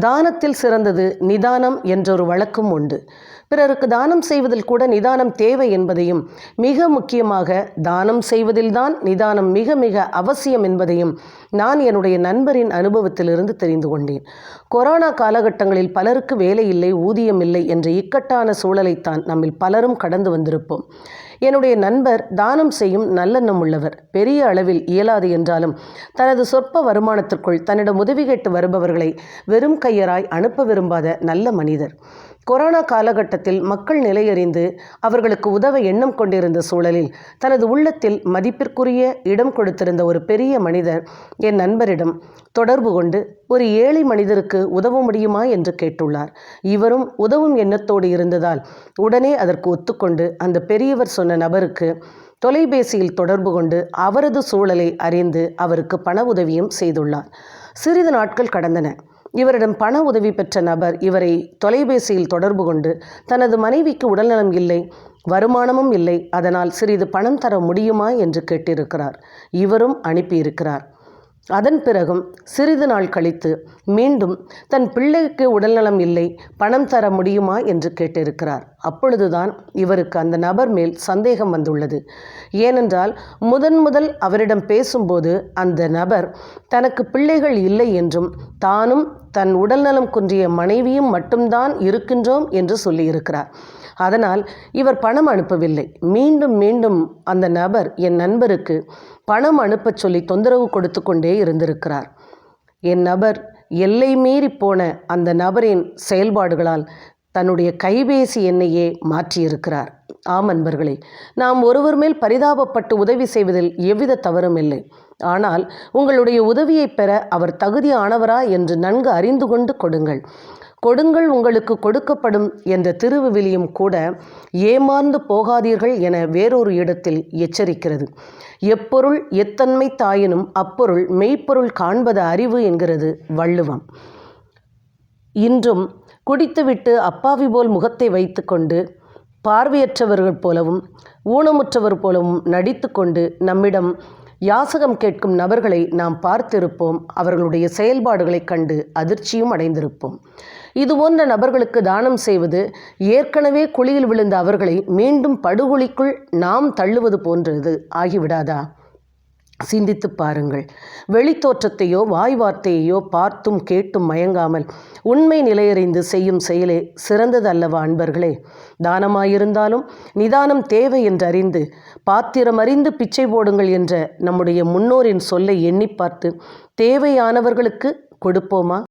தானத்தில் சிறந்தது நிதானம் என்றொரு வழக்கும் உண்டு. பிறருக்கு தானம் செய்வதில் கூட நிதானம் தேவை என்பதையும் மிக முக்கியமாக தானம் செய்வதில்தான் நிதானம் மிக மிக அவசியம் என்பதையும் நான் என்னுடைய நண்பரின் அனுபவத்திலிருந்து தெரிந்து கொண்டேன். கொரோனா காலகட்டங்களில் பலருக்கு வேலை இல்லை ஊதியம் இல்லை என்ற இக்கட்டான சூழலைத்தான் நம்மில் பலரும் கடந்து வந்திருப்போம். என்னுடைய நண்பர் தானம் செய்யும் நல்லெண்ணம் உள்ளவர். பெரிய அளவில் இயலாது என்றாலும் தனது சொற்ப வருமானத்திற்குள் தன்னிடம் உதவி கேட்டு வருபவர்களை வெறும் கையராய் அனுப்ப விரும்பாத நல்ல மனிதர். கொரோனா காலகட்டத்தில் மக்கள் நிலையறிந்து அவர்களுக்கு உதவ எண்ணம் கொண்டிருந்த சூழலில் தனது உள்ளத்தில் மதிப்பிற்குரிய இடம் கொடுத்திருந்த ஒரு பெரிய மனிதர் என் நண்பரிடம் தொடர்பு கொண்டு ஒரு ஏழை மனிதருக்கு உதவ முடியுமா என்று கேட்டுள்ளார். இவரும் உதவும் எண்ணத்தோடு இருந்ததால் உடனே அதற்கு ஒத்துக்கொண்டு அந்த பெரியவர் சொன்ன நபருக்கு தொலைபேசியில் தொடர்பு கொண்டு அவரது சூழலை அறிந்து அவருக்கு பண உதவியும் செய்துள்ளார். சிறிது நாட்கள் கடந்தன. இவரிடம் பண உதவி பெற்ற நபர் இவரை தொலைபேசியில் தொடர்பு கொண்டு தனது மனைவிக்கு உடல்நலம் இல்லை வருமானமும் இல்லை அதனால் சிறிது பணம் தர முடியுமா என்று கேட்டிருக்கிறார். இவரும் அனுப்பியிருக்கிறார். அதன் பிறகும் சிறிது நாள் கழித்து மீண்டும் தன் பிள்ளைக்கு உடல்நலம் இல்லை பணம் தர முடியுமா என்று கேட்டிருக்கிறார். அப்பொழுதுதான் இவருக்கு அந்த நபர் மேல் சந்தேகம் வந்துள்ளது. ஏனென்றால் முதன் முதல் அவரிடம் பேசும்போது அந்த நபர் தனக்கு பிள்ளைகள் இல்லை என்றும் தானும் தன் உடல்நலம் குன்றிய மனைவியும் மட்டும்தான் இருக்கின்றோம் என்று சொல்லியிருக்கிறார். அதனால் இவர் பணம் அனுப்பவில்லை. மீண்டும் மீண்டும் அந்த நபர் என் நண்பருக்கு பணம் அனுப்பச் சொல்லி தொந்தரவு கொடுத்து கொண்டே இருந்திருக்கிறார். என் நபர் எல்லை மீறி போன அந்த நபரின் செயல்பாடுகளால் தன்னுடைய கைபேசி எண்ணையே மாற்றியிருக்கிறார். ஆம் அன்பர்களே நாம் ஒருவர் மேல் பரிதாபப்பட்டு உதவி செய்வதில் எவ்வித தவறும் இல்லை. ஆனால் உங்களுடைய உதவியை பெற அவர் தகுதியானவரா என்று நன்கு அறிந்து கொண்டு கொடுங்கள். கொடுங்கள் உங்களுக்கு கொடுக்கப்படும் என்ற திருவிவிலியும் கூட ஏமாந்து போகாதீர்கள் என வேறொரு இடத்தில் எச்சரிக்கிறது. எப்பொருள் எத்தன்மை தாயினும் அப்பொருள் மெய்ப்பொருள் காண்பது அறிவு என்கிறது வள்ளுவம். இன்றும் குடித்துவிட்டு அப்பாவி போல் முகத்தை வைத்துக்கொண்டு பார்வையற்றவர்கள் போலவும் ஊனமுற்றவர் போலவும் நடித்து கொண்டு நம்மிடம் யாசகம் கேட்கும் நபர்களை நாம் பார்த்திருப்போம். அவர்களுடைய செயல்பாடுகளைக் கண்டு அதிர்ச்சியும் அடைந்திருப்போம். இதுபோன்ற நபர்களுக்கு தானம் செய்வது ஏற்கனவே குழியில் விழுந்த அவர்களை மீண்டும் படுகொலிக்குள் நாம் தள்ளுவது போன்றது. ஆகிவிடாதா? சிந்தித்து பாருங்கள். வெளித்தோற்றத்தையோ வாய் வார்த்தையையோ பார்த்தும் கேட்டும் மயங்காமல் உண்மை நிலையறிந்து செய்யும் செயலே சிறந்தது அல்லவா அன்பர்களே. தானமாயிருந்தாலும் நிதானம் தேவை என்று அறிந்து பாத்திரம் அறிந்து பிச்சை போடுங்கள் என்ற நம்முடைய முன்னோரின் சொல்லை எண்ணி பார்த்து தேவையானவர்களுக்கு கொடுப்போமா?